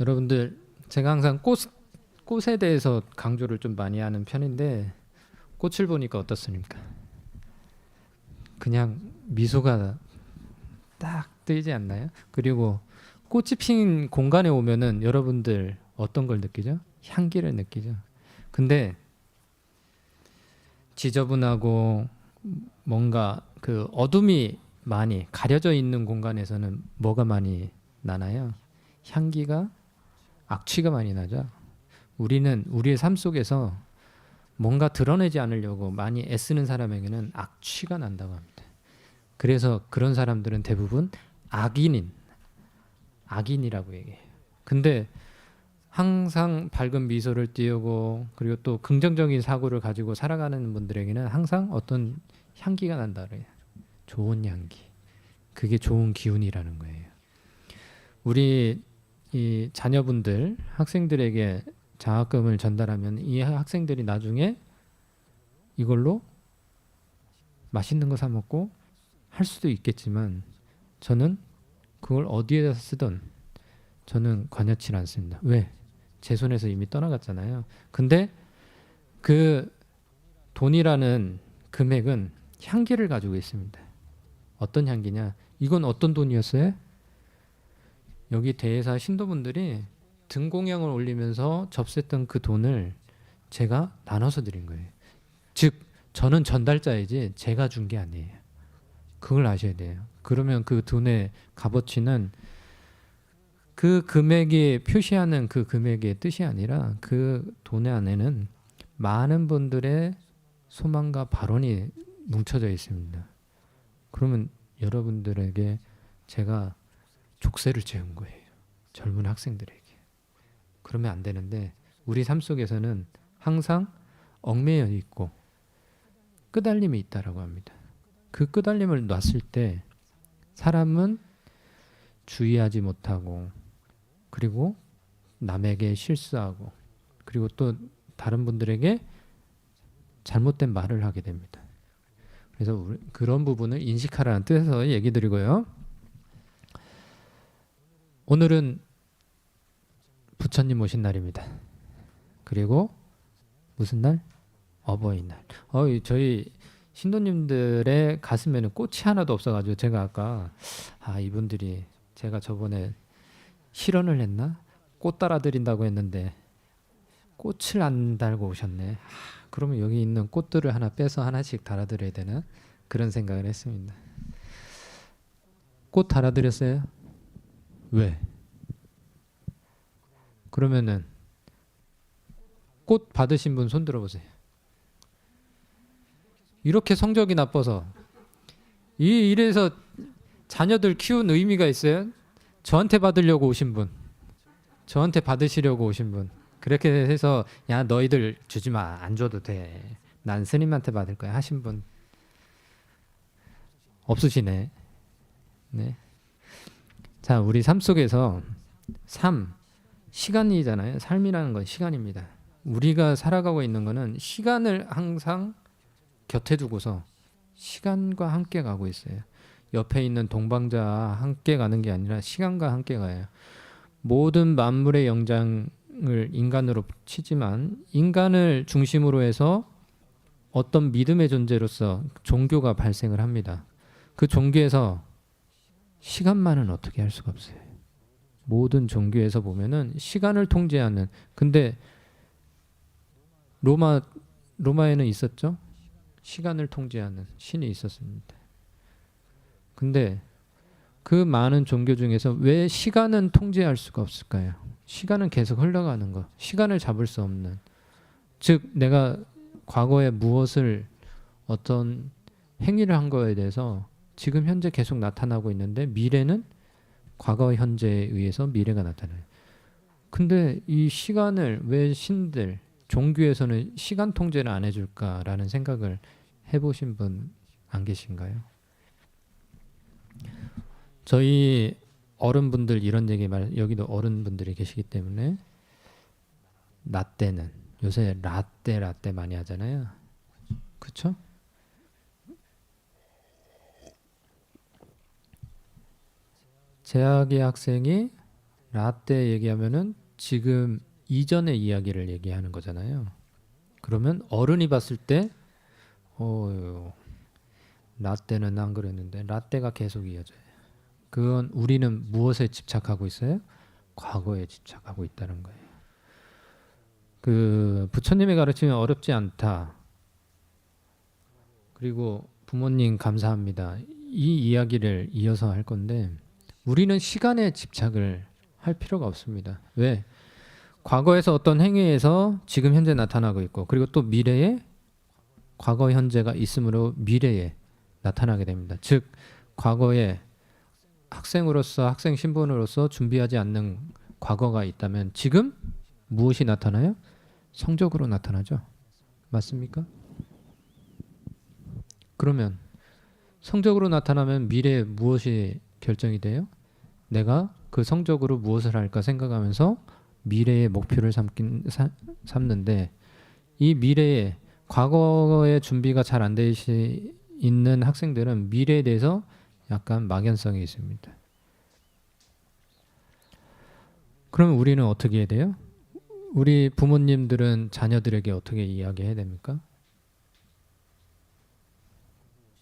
여러분들 제가 항상 꽃 꽃에 대해서 강조를 좀 많이 하는 편인데 꽃을 보니까 어떻습니까? 그냥 미소가 딱 뜨이지 않나요? 그리고 꽃이 핀 공간에 오면은 여러분들 어떤 걸 느끼죠? 향기를 느끼죠. 근데 지저분하고 뭔가 그 어둠이 많이 가려져 있는 공간에서는 뭐가 많이 나나요? 향기가 악취가 많이 나죠. 우리는 우리의 삶 속에서 뭔가 드러내지 않으려고 많이 애쓰는 사람에게는 악취가 난다고 합니다. 그래서 그런 사람들은 대부분 악인인 악인이라고 얘기해요. 근데 항상 밝은 미소를 띄우고 그리고 또 긍정적인 사고를 가지고 살아가는 분들에게는 항상 어떤 향기가 난다 그래요. 좋은 향기. 그게 좋은 기운이라는 거예요. 우리 이 자녀분들 학생들에게 장학금을 전달하면 이 학생들이 나중에 이걸로 맛있는 거 사 먹고 할 수도 있겠지만 저는 그걸 어디에다 쓰든 저는 관여치 않습니다. 왜? 제 손에서 이미 떠나갔잖아요. 근데 그 돈이라는 금액은 향기를 가지고 있습니다. 어떤 향기냐? 이건 어떤 돈이었어요? 여기 대회사 신도분들이 등공양을 올리면서 접수했던 그 돈을 제가 나눠서 드린 거예요. 즉 저는 전달자이지 제가 준 게 아니에요. 그걸 아셔야 돼요. 그러면 그 돈의 값어치는 그 금액이 표시하는 그 금액의 뜻이 아니라 그 돈의 안에는 많은 분들의 소망과 발언이 뭉쳐져 있습니다. 그러면 여러분들에게 제가 족쇄를 채운 거예요. 젊은 학생들에게. 그러면 안 되는데 우리 삶 속에서는 항상 얽매여 있고 끄달림이 있다라고 합니다. 그 끄달림을 놨을 때 사람은 주의하지 못하고 그리고 남에게 실수하고 그리고 또 다른 분들에게 잘못된 말을 하게 됩니다. 그래서 그런 부분을 인식하라는 뜻에서 얘기 드리고요. 오늘은 부처님 오신 날입니다. 그리고 무슨 날? 어버이날. 어, 이 저희 신도님들의 가슴에는 꽃이 하나도 없어가지고 제가 아까 아 이분들이 제가 저번에 실언을 했나? 꽃 따라 드린다고 했는데 꽃을 안 달고 오셨네. 아, 그러면 여기 있는 꽃들을 하나 빼서 하나씩 달아드려야 되나? 그런 생각을 했습니다. 꽃 달아드렸어요? 왜? 그러면은 꽃 받으신 분 손 들어보세요. 이렇게 성적이 나빠서 이 일에서 자녀들 키운 의미가 있어요? 저한테 받으려고 오신 분, 저한테 받으시려고 오신 분, 그렇게 해서 야 너희들 주지 마, 안 줘도 돼. 난 스님한테 받을 거야 하신 분 없으시네. 네. 자, 우리 삶 속에서 삶 시간이잖아요. 삶이라는 건 시간입니다. 우리가 살아가고 있는 거는 시간을 항상 곁에 두고서 시간과 함께 가고 있어요. 옆에 있는 동방자와 함께 가는 게 아니라 시간과 함께 가요. 모든 만물의 영장을 인간으로 치지만 인간을 중심으로 해서 어떤 믿음의 존재로서 종교가 발생을 합니다. 그 종교에서 시간만은 어떻게 할 수가 없어요. 모든 종교에서 보면은 시간을 통제하는 근데 로마 로마에는 있었죠. 시간을 통제하는 신이 있었습니다. 근데 그 많은 종교 중에서 왜 시간은 통제할 수가 없을까요? 시간은 계속 흘러가는 거. 시간을 잡을 수 없는. 즉 내가 과거에 무엇을 어떤 행위를 한 거에 대해서 지금 현재 계속 나타나고 있는데 미래는 과거 현재에 의해서 미래가 나타나요. 근데 이 시간을 왜 신들 종교에서는 시간 통제를 안 해줄까라는 생각을 해보신 분 안 계신가요? 저희 어른분들 이런 얘기 말 여기도 어른분들이 계시기 때문에 라떼는 요새 라떼 라떼 많이 하잖아요. 그쵸? 재학의 학생이 라떼 얘기하면은 지금 이전의 이야기를 얘기하는 거잖아요. 그러면 어른이 봤을 때 어, 라떼는 안 그랬는데 라떼가 계속 이어져요. 그건 우리는 무엇에 집착하고 있어요? 과거에 집착하고 있다는 거예요. 그 부처님의 가르침이 어렵지 않다. 그리고 부모님 감사합니다. 이 이야기를 이어서 할 건데 우리는 시간에 집착을 할 필요가 없습니다. 왜? 과거에서 어떤 행위에서 지금 현재 나타나고 있고 그리고 또 미래에 과거 현재가 있으므로 미래에 나타나게 됩니다. 즉 과거에 학생으로서 학생 신분으로서 준비하지 않는 과거가 있다면 지금 무엇이 나타나요? 성적으로 나타나죠. 맞습니까? 그러면 성적으로 나타나면 미래에 무엇이 결정이 돼요? 내가 그 성적으로 무엇을 할까 생각하면서 미래의 목표를 삼긴, 사, 삼는데 이 미래에 과거의 준비가 잘안돼 있는 학생들은 미래에 대해서 약간 막연성이 있습니다. 그러면 우리는 어떻게 해야 돼요? 우리 부모님들은 자녀들에게 어떻게 이야기해야 됩니까?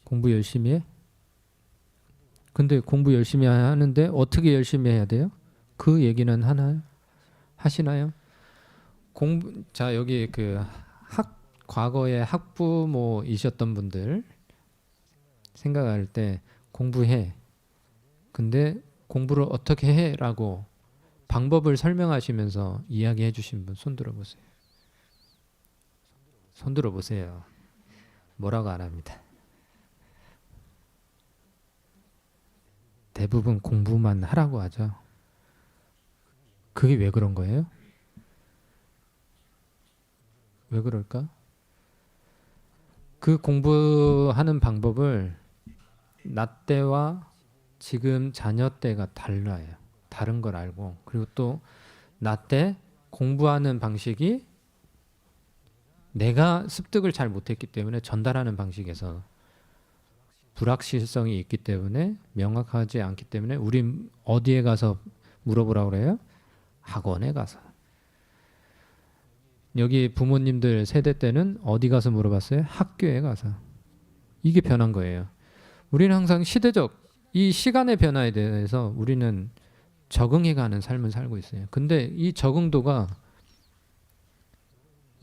공부 열심히 해? 근데 공부 열심히 하는데 어떻게 열심히 해야 돼요? 그 얘기는 하나요? 하시나요? 공부 자 여기 그 학 과거에 학부모이셨던 분들 생각할 때 공부해. 근데 공부를 어떻게 해라고 방법을 설명하시면서 이야기해 주신 분 손들어 보세요. 손들어 보세요. 뭐라고 안 합니다. 대부분 공부만 하라고 하죠. 그게 왜 그런 거예요? 왜 그럴까? 그 공부하는 방법을 나 때와 지금 자녀 때가 달라요. 다른 걸 알고 그리고 또 나 때 공부하는 방식이 내가 습득을 잘 못했기 때문에 전달하는 방식에서 불확실성이 있기 때문에 명확하지 않기 때문에 우리 어디에 가서 물어보라 그래요? 학원에 가서. 여기 부모님들 세대 때는 어디 가서 물어봤어요? 학교에 가서. 이게 변한 거예요. 우리는 항상 시대적 이 시간의 변화에 대해서 우리는 적응해가는 삶을 살고 있어요. 근데 이 적응도가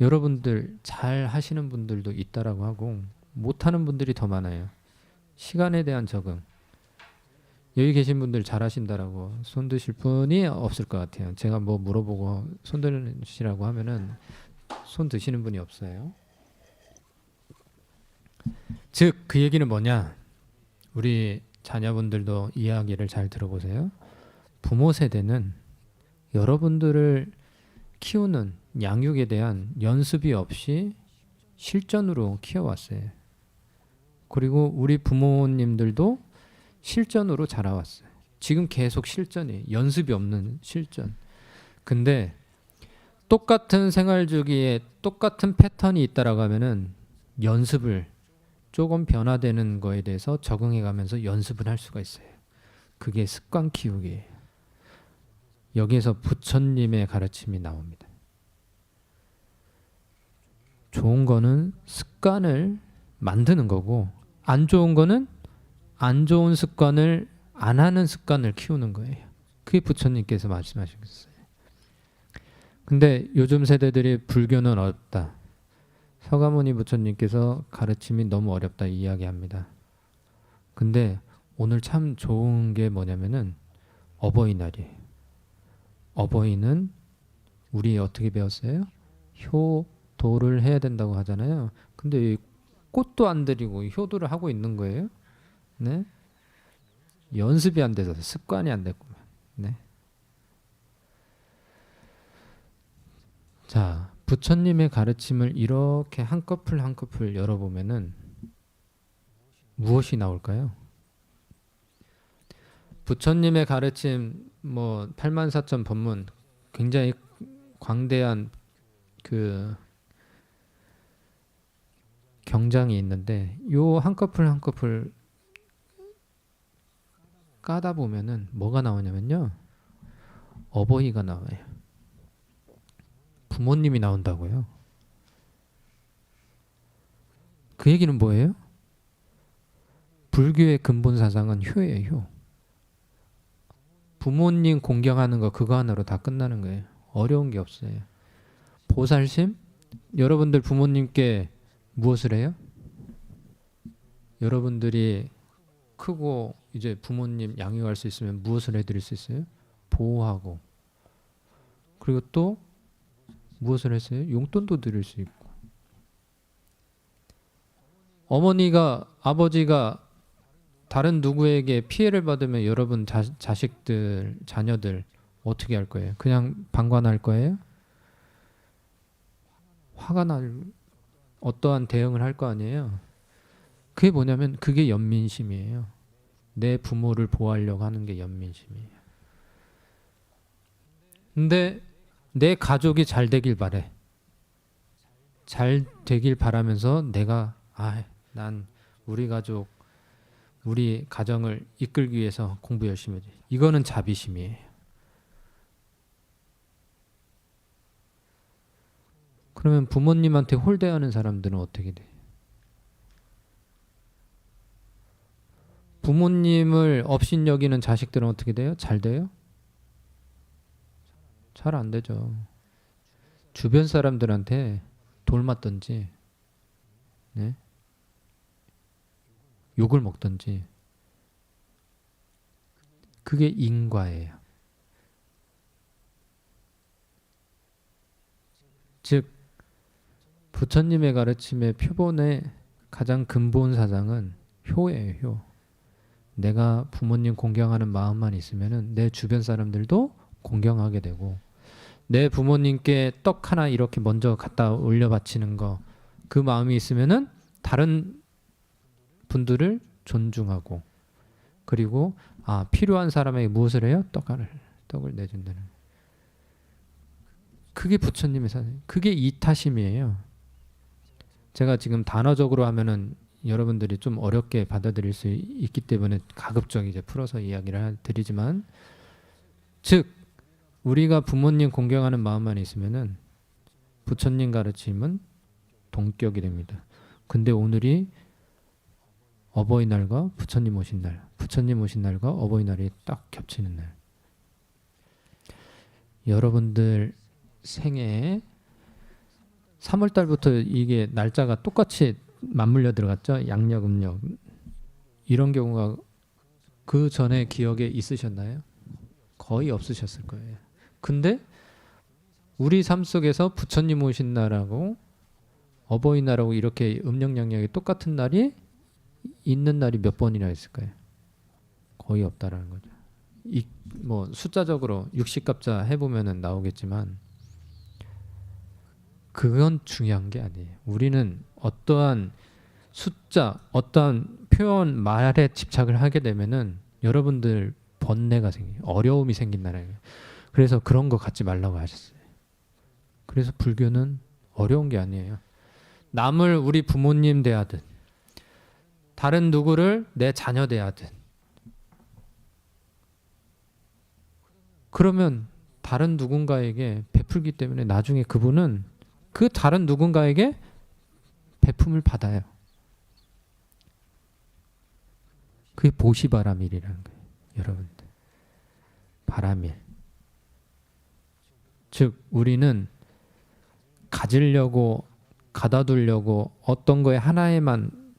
여러분들 잘 하시는 분들도 있다라고 하고 못하는 분들이 더 많아요. 시간에 대한 적응. 여기 계신 분들 잘하신다라고 손 드실 분이 없을 것 같아요. 제가 뭐 물어보고 손 드시라고 하면은 손 드시는 분이 없어요. 즉 그 얘기는 뭐냐? 우리 자녀분들도 이야기를 잘 들어보세요. 부모 세대는 여러분들을 키우는 양육에 대한 연습이 없이 실전으로 키워왔어요. 그리고 우리 부모님들도 실전으로 자라왔어요. 지금 계속 실전이 연습이 없는 실전. 근데 똑같은 생활 주기에 똑같은 패턴이 있다라고 하면은 연습을 조금 변화되는 거에 대해서 적응해 가면서 연습을 할 수가 있어요. 그게 습관 키우기예요. 여기에서 부처님의 가르침이 나옵니다. 좋은 거는 습관을 만드는 거고 안 좋은 거는 안 좋은 습관을 안 하는 습관을 키우는 거예요. 그게 부처님께서 말씀하셨어요. 근데 요즘 세대들이 불교는 어렵다. 서가모니 부처님께서 가르침이 너무 어렵다 이야기합니다. 근데 오늘 참 좋은 게 뭐냐면은 어버이날이에요. 어버이는 우리 어떻게 배웠어요? 효도를 해야 된다고 하잖아요. 근데 꽃도 안 드리고 효도를 하고 있는 거예요. 네? 연습이 안 돼서 습관이 안 됐구만. 네. 자, 부처님의 가르침을 이렇게 한꺼풀 한꺼풀 열어보면은 무엇이 나올까요? 부처님의 가르침 뭐 8만 4천 법문 굉장히 광대한 그 경장이 있는데 요 한꺼풀 한꺼풀 까다 보면은 뭐가 나오냐면요. 어버이가 나와요. 부모님이 나온다고요. 그 얘기는 뭐예요? 불교의 근본 사상은 효예요. 효. 부모님 공경하는 거 그거 하나로 다 끝나는 거예요. 어려운 게 없어요. 보살심? 여러분들 부모님께 무엇을 해요? 여러분들이 크고 이제 부모님 양육할 수 있으면 무엇을 해드릴 수 있어요? 보호하고 그리고 또 무엇을 했어요? 용돈도 드릴 수 있고 어머니가 아버지가 다른 누구에게 피해를 받으면 여러분 자, 자식들 자녀들 어떻게 할 거예요? 그냥 방관할 거예요? 화가 날 어떠한 대응을 할 거 아니에요? 그게 뭐냐면 그게 연민심이에요. 내 부모를 보호하려고 하는 게 연민심이에요. 근데 내 가족이 잘 되길 바래. 잘 되길 바라면서 내가 아, 난 우리 가족 우리 가정을 이끌기 위해서 공부 열심히 해야지. 이거는 자비심이에요. 그러면 부모님한테 홀대하는 사람들은 어떻게 돼? 부모님을 업신 여기는 자식들은 어떻게 돼요? 잘 돼요? 잘 안 되죠. 주변 사람들한테 돌 맞던지, 네? 욕을 먹던지, 그게 인과예요. 즉, 부처님의 가르침의 표본의 가장 근본 사상은 효예요, 효. 내가 부모님 공경하는 마음만 있으면은 내 주변 사람들도 공경하게 되고 내 부모님께 떡 하나 이렇게 먼저 갖다 올려 바치는 거 그 마음이 있으면은 다른 분들을 존중하고 그리고 아 필요한 사람에게 무엇을 해요? 떡을 떡을 내준다는 그게 부처님의 사상 그게 이타심이에요. 제가 지금 단어적으로 하면은 여러분들이 좀 어렵게 받아들일 수 있기 때문에 가급적 이제 풀어서 이야기를 드리지만 즉 우리가 부모님 공경하는 마음만 있으면은 부처님 가르침은 동격이 됩니다. 근데 오늘이 어버이날과 부처님 오신 날, 부처님 오신 날과 어버이날이 딱 겹치는 날. 여러분들 생애에 3월 달부터 이게 날짜가 똑같이 맞물려 들어갔죠. 양력 음력 이런 경우가 그 전에 기억에 있으셨나요? 거의 없으셨을 거예요. 근데 우리 삶 속에서 부처님 오신 날하고 어버이날하고 이렇게 음력 양력이 똑같은 날이 있는 날이 몇 번이나 있을까요? 거의 없다라는 거죠. 이 뭐 숫자적으로 육식갑자 해보면은 나오겠지만 그건 중요한 게 아니에요. 우리는 어떠한 숫자, 어떠한 표현 말에 집착을 하게 되면은 여러분들 번뇌가 생겨, 어려움이 생긴다는 거예요. 그래서 그런 거 갖지 말라고 하셨어요. 그래서 불교는 어려운 게 아니에요. 남을 우리 부모님 대하듯, 다른 누구를 내 자녀 대하듯. 그러면 다른 누군가에게 베풀기 때문에 나중에 그분은 그 다른 누군가에게 베품을 받아요. 그게 보시바라밀이라는 거예요. 여러분들. 바라밀. 즉 우리는 가지려고 가다 두려고 어떤 거에 하나에만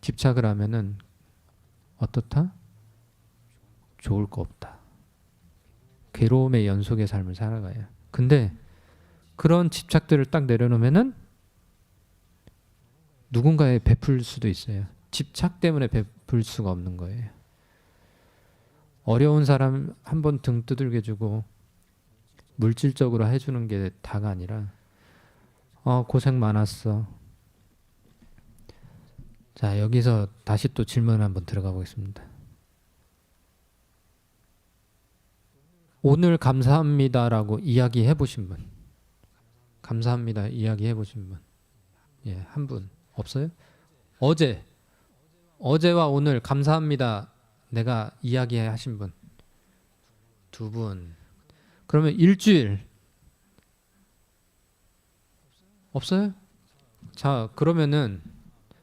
집착을 하면은 어떻다? 좋을 거 없다. 괴로움의 연속의 삶을 살아가요. 근데 그런 집착들을 딱 내려놓으면은 누군가에 베풀 수도 있어요. 집착 때문에 베풀 수가 없는 거예요. 어려운 사람 한 번 등 두들겨 주고 물질적으로 해주는 게 다가 아니라 어 고생 많았어. 자 여기서 다시 또 질문 한번 들어가 보겠습니다. 오늘 감사합니다라고 이야기해 보신 분, 감사합니다 이야기해 보신 분, 예, 한 분 없어요? 어제, 어제와 오늘 감사합니다 내가 이야기하신 분, 두 분. 그러면 일주일 없어요? 자, 그러면은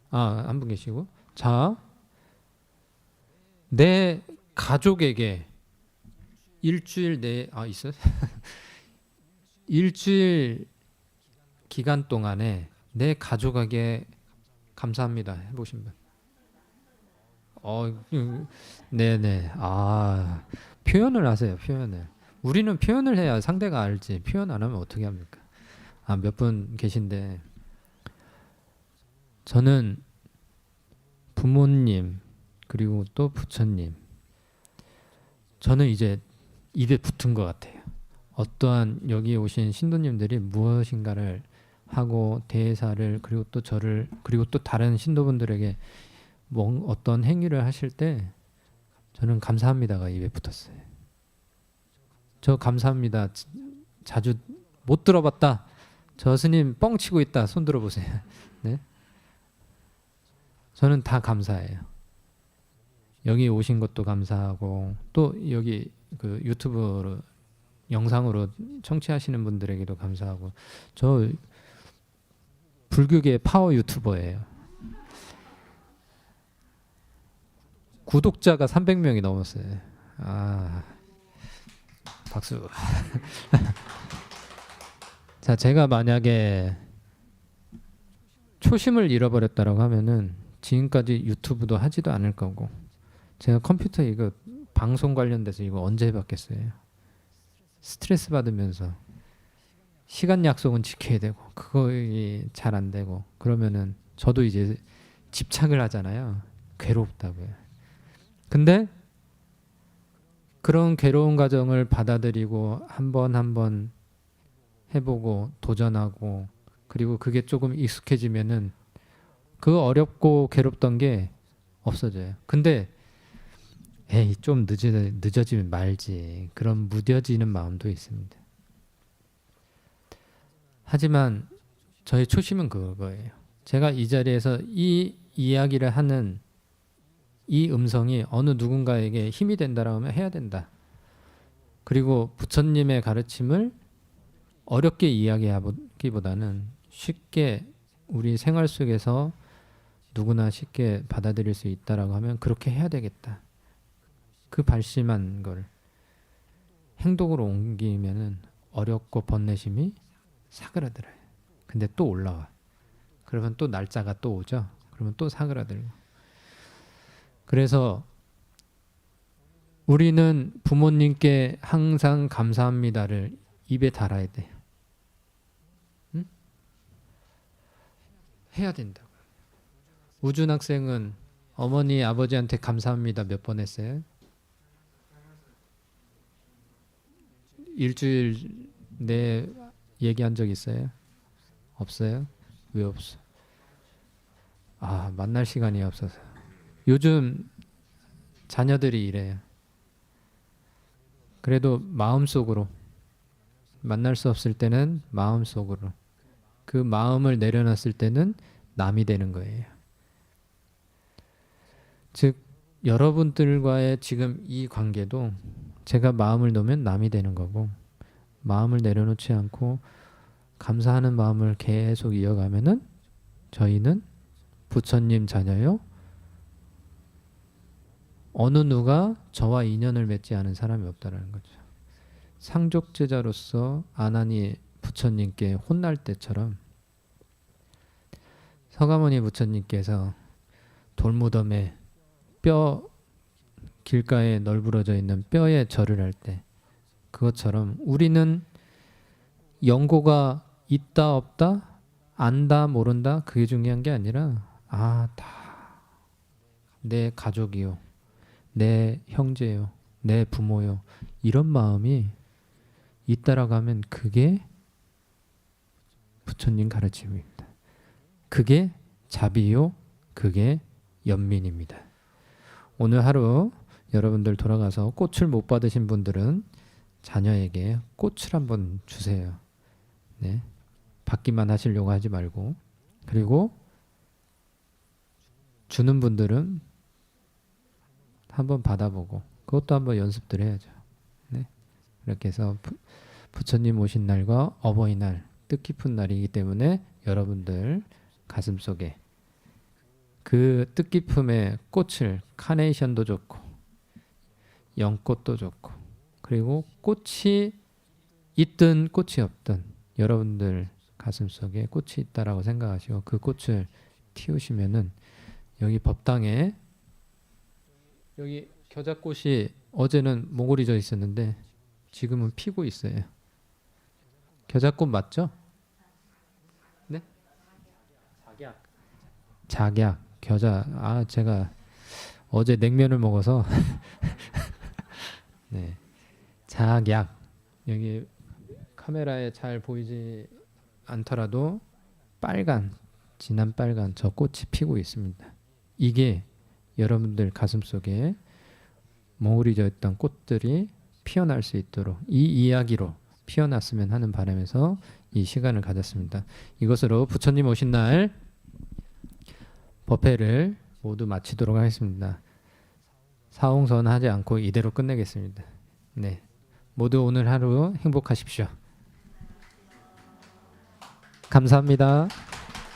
아, 한 분 계시고. 자, 내 가족에게 일주일 내 아, 있어요? 일주일 기간 동안에 내 가족에게 감사합니다. 해 보신 분. 어, 음, 네네. 아, 표현을 하세요. 표현을. 우리는 표현을 해야 상대가 알지. 표현 안 하면 어떻게 합니까? 아, 몇 분 계신데 저는 부모님 그리고 또 부처님 저는 이제 입에 붙은 것 같아요. 어떠한 여기 오신 신도님들이 무엇인가를 하고 대사를 그리고 또 저를 그리고 또 다른 신도분들에게 뭐 어떤 행위를 하실 때 저는 감사합니다가 입에 붙었어요. 저 감사합니다. 자- 자주 못 들어봤다. 저 스님 뻥치고 있다. 손 들어보세요. 네. 저는 다 감사해요. 여기 오신 것도 감사하고 또 여기 그 유튜브로 영상으로 청취하시는 분들에게도 감사하고 저 불교계 파워 유튜버예요. 구독자가 300명이 넘었어요. 아 박수. 자 제가 만약에 초심을 잃어버렸다라고 하면은 지금까지 유튜브도 하지도 않을 거고 제가 컴퓨터 이거 방송 관련돼서 이거 언제 해봤겠어요. 스트레스 받으면서 시간 약속은 지켜야 되고 그거 잘안 되고 그러면은 저도 이제 집착을 하잖아요. 괴롭다고요. 근데 그런 괴로운 과정을 받아들이고 한 번 한 번 해보고 도전하고 그리고 그게 조금 익숙해지면은 그 어렵고 괴롭던 게 없어져요. 근데 에이 좀 늦어 늦어지면 말지 그런 무뎌지는 마음도 있습니다. 하지만 저의 초심은 그거예요. 제가 이 자리에서 이 이야기를 하는 이 음성이 어느 누군가에게 힘이 된다라면 해야 된다. 그리고 부처님의 가르침을 어렵게 이야기하기보다는 쉽게 우리 생활 속에서 누구나 쉽게 받아들일 수 있다라고 하면 그렇게 해야 되겠다. 그 발심한 걸 행동으로 옮기면은 어렵고 번뇌심이 사그라들어요. 근데 또 올라와. 그러면 또 날짜가 또 오죠. 그러면 또 사그라들고. 그래서 우리는 부모님께 항상 감사합니다를 입에 달아야 돼. 응? 해야 된다고. 우준 학생은 어머니 아버지한테 감사합니다 몇 번 했어요? 일주일 내 얘기한 적 있어요? 없어요? 왜 없어? 아 만날 시간이 없어서. 요즘 자녀들이 이래요. 그래도 마음속으로 만날 수 없을 때는 마음속으로 그 마음을 내려놨을 때는 남이 되는 거예요. 즉 여러분들과의 지금 이 관계도 제가 마음을 놓으면 남이 되는 거고 마음을 내려놓지 않고 감사하는 마음을 계속 이어가면은 저희는 부처님 자녀요. 어느 누가 저와 인연을 맺지 않은 사람이 없다라는 거죠. 상족 제자로서 아나니 부처님께 혼날 때처럼 서가모니 부처님께서 돌무덤에 뼈 길가에 널브러져 있는 뼈에 절을 할 때 그것처럼 우리는 연고가 있다 없다 안다 모른다 그게 중요한 게 아니라 아 다. 내 가족이요. 내 형제요. 내 부모요. 이런 마음이 있다라고 하면 그게 부처님 가르침입니다. 그게 자비요. 그게 연민입니다. 오늘 하루 여러분들 돌아가서 꽃을 못 받으신 분들은 자녀에게 꽃을 한번 주세요. 네. 받기만 하시려고 하지 말고 그리고 주는 분들은 한번 받아보고 그것도 한번 연습들 해야죠. 네. 이렇게 해서 부, 부처님 오신 날과 어버이날 뜻깊은 날이기 때문에 여러분들 가슴 속에 그 뜻깊음의 꽃을 카네이션도 좋고 연꽃도 좋고 그리고 꽃이 있든 꽃이 없든 여러분들 가슴 속에 꽃이 있다라고 생각하시고 그 꽃을 틔우시면은 여기 법당에 여기 겨자꽃이 어제는 몽골이 져 있었는데 지금은 피고 있어요. 겨자꽃 맞죠? 네? 작약. 작약, 겨자. 아 제가 어제 냉면을 먹어서 네. 작약. 여기 카메라에 잘 보이지 않더라도 빨간 진한 빨간 저 꽃이 피고 있습니다. 이게 여러분들 가슴 속에 몽우리져 있던 꽃들이 피어날 수 있도록 이 이야기로 피어났으면 하는 바람에서 이 시간을 가졌습니다. 이것으로 부처님 오신 날 법회를 모두 마치도록 하겠습니다. 사홍선 하지 않고 이대로 끝내겠습니다. 네. 모두 오늘 하루 행복하십시오. 감사합니다.